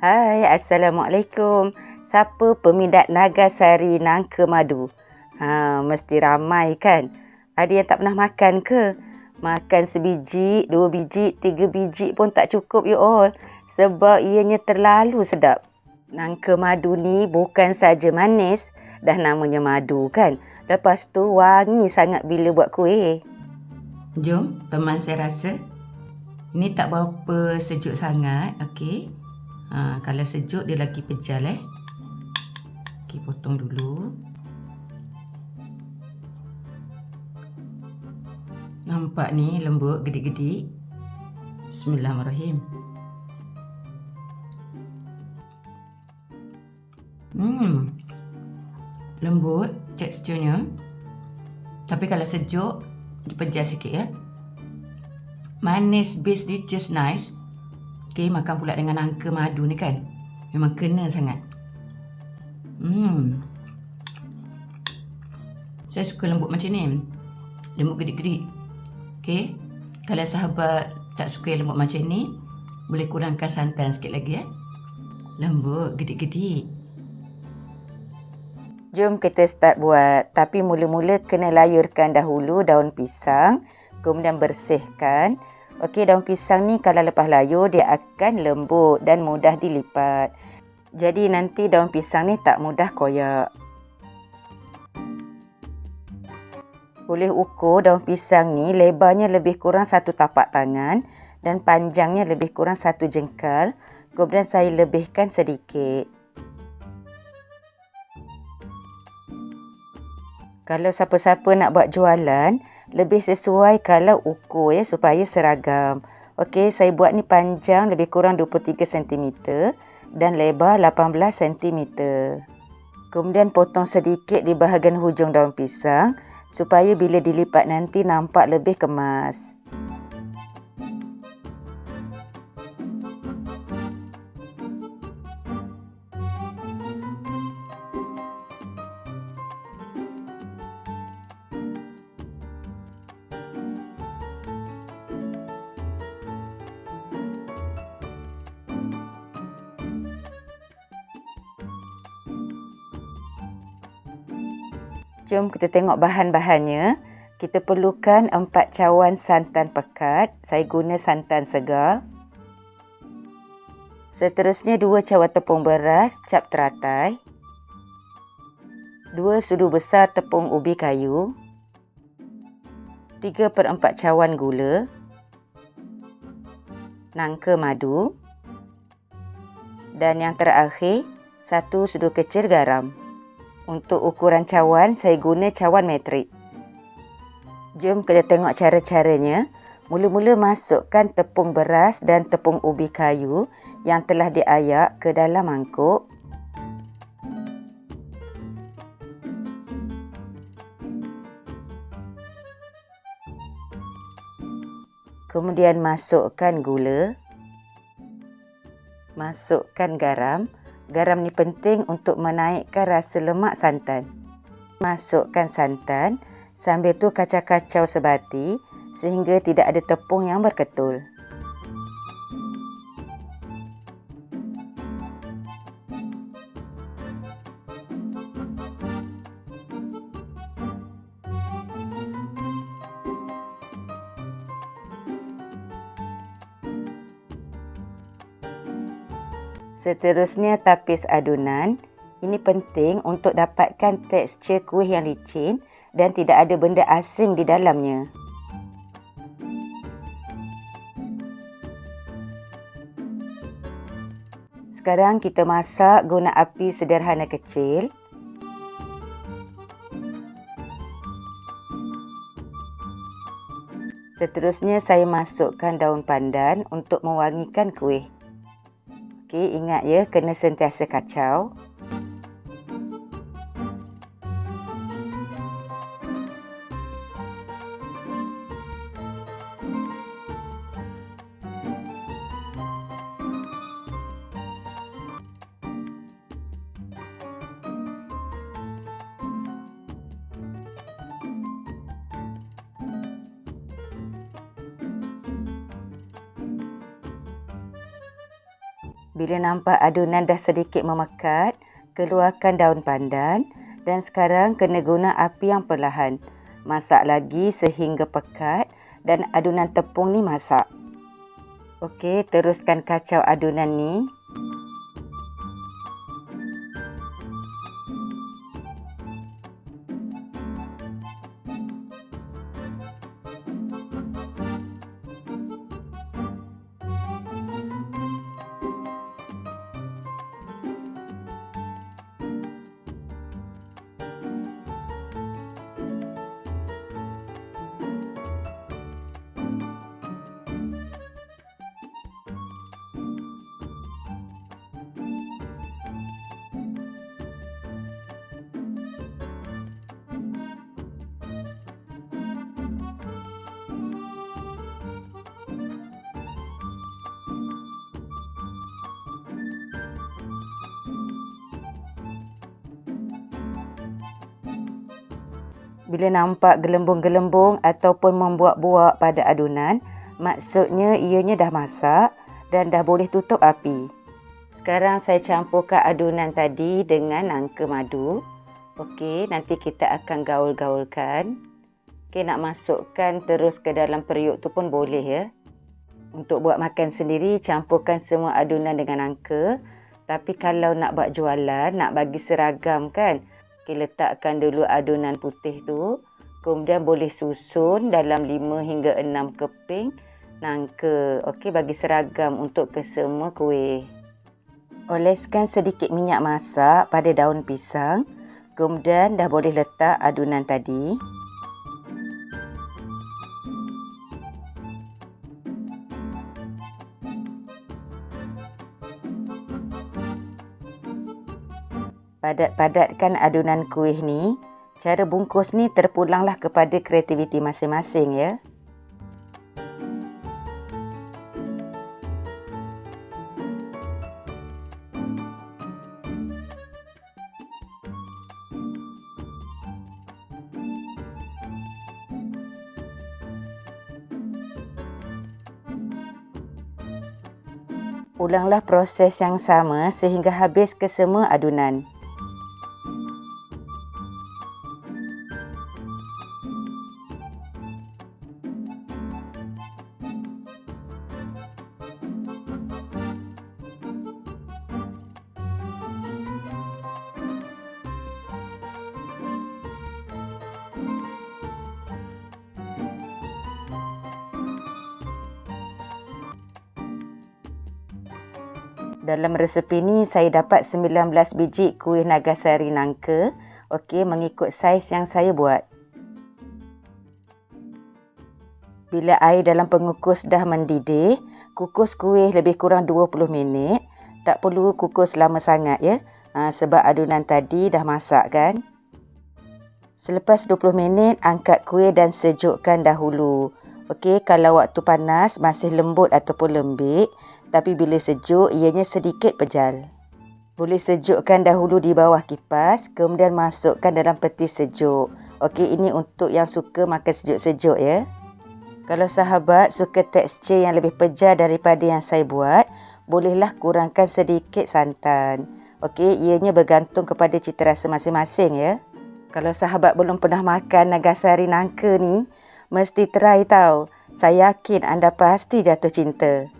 Hai, Assalamualaikum. Siapa peminat Nagasari Nangka Madu? Ha, mesti ramai kan? Ada yang tak pernah makan ke? Makan sebiji, dua biji, tiga biji pun tak cukup you all. Sebab ianya terlalu sedap. Nangka madu ni bukan saja manis, dah namanya madu kan? Lepas tu wangi sangat bila buat kuih. Jom, teman saya rasa. Ini tak berapa sejuk sangat, okey. Ha, kalau sejuk dia lagi pejal eh. Okey, potong dulu. Nampak ni lembut gedik-gedik. Bismillahirrahmanirrahim. Hmm. Lembut teksturnya. Tapi kalau sejuk, dia pejal sikit ya. Manis base dia just nice. Okay, makan pula dengan angka madu ni kan. Memang kena sangat. Hmm. Saya suka lembut macam ni. Lembut gedik-gedik. Okay. Kalau sahabat tak suka yang lembut macam ni, boleh kurangkan santan sikit lagi ya. Lembut gedik-gedik. Jom kita start buat. Tapi mula-mula kena layurkan dahulu daun pisang. Kemudian bersihkan. Okey, daun pisang ni kalau lepas layur dia akan lembut dan mudah dilipat. Jadi nanti daun pisang ni tak mudah koyak. Boleh ukur daun pisang ni lebarnya lebih kurang satu tapak tangan dan panjangnya lebih kurang satu jengkal. Kemudian saya lebihkan sedikit. Kalau siapa-siapa nak buat jualan, lebih sesuai kalau ukur ya supaya seragam. Okey, saya buat ni panjang lebih kurang 23 cm dan lebar 18 cm. Kemudian potong sedikit di bahagian hujung daun pisang supaya bila dilipat nanti nampak lebih kemas. Jom kita tengok bahan-bahannya. Kita perlukan 4 cawan santan pekat. Saya guna santan segar. Seterusnya 2 cawan tepung beras cap teratai. 2 sudu besar tepung ubi kayu. 3 per 4 cawan gula. Nangka madu. Dan yang terakhir, 1 sudu kecil garam. Untuk ukuran cawan, saya guna cawan metrik. Jom kita tengok cara-caranya. Mula-mula masukkan tepung beras dan tepung ubi kayu yang telah diayak ke dalam mangkuk. Kemudian masukkan gula. Masukkan garam. Garam ni penting untuk menaikkan rasa lemak santan. Masukkan santan sambil tu kacau-kacau sebati sehingga tidak ada tepung yang berketul. Seterusnya tapis adunan. Ini penting untuk dapatkan tekstur kuih yang licin dan tidak ada benda asing di dalamnya. Sekarang kita masak guna api sederhana kecil. Seterusnya saya masukkan daun pandan untuk mewangikan kuih. Okey, ingat ya, kena sentiasa kacau. Bila nampak adunan dah sedikit memekat, keluarkan daun pandan dan sekarang kena guna api yang perlahan. Masak lagi sehingga pekat dan adunan tepung ni masak. Okey, teruskan kacau adunan ni Bila nampak gelembung-gelembung ataupun membuak-buak pada adunan, maksudnya ianya dah masak dan dah boleh tutup api. Sekarang saya campurkan adunan tadi dengan nangka madu. Okey, nanti kita akan gaul-gaulkan. Okey, nak masukkan terus ke dalam periuk tu pun boleh ya. Untuk buat makan sendiri, campurkan semua adunan dengan nangka. Tapi kalau nak buat jualan, nak bagi seragam kan, Okay, letakkan dulu adunan putih tu. Kemudian boleh susun dalam 5 hingga 6 keping nangka. Okey, bagi seragam untuk ke semua kuih. Oleskan sedikit minyak masak pada daun pisang. Kemudian dah boleh letak adunan tadi. Padat-padatkan adunan kuih ni. Cara bungkus ni terpulanglah kepada kreativiti masing-masing ya. Ulanglah proses yang sama sehingga habis ke semua adunan. Dalam resepi ni saya dapat 19 biji kuih nagasari nangka. Okey, mengikut saiz yang saya buat. Bila air dalam pengukus dah mendidih, kukus kuih lebih kurang 20 minit. Tak perlu kukus lama sangat ya. Ha, sebab adunan tadi dah masak kan. Selepas 20 minit, angkat kuih dan sejukkan dahulu. Okey, kalau waktu panas masih lembut ataupun lembik, tapi bila sejuk ianya sedikit pejal. Boleh sejukkan dahulu di bawah kipas, kemudian masukkan dalam peti sejuk. Okey, ini untuk yang suka makan sejuk-sejuk ya. Kalau sahabat suka tekstur yang lebih pejal daripada yang saya buat, bolehlah kurangkan sedikit santan. Okey, ianya bergantung kepada cita rasa masing-masing ya. Kalau sahabat belum pernah makan nagasari nangka ni, mesti try tau. Saya yakin anda pasti jatuh cinta.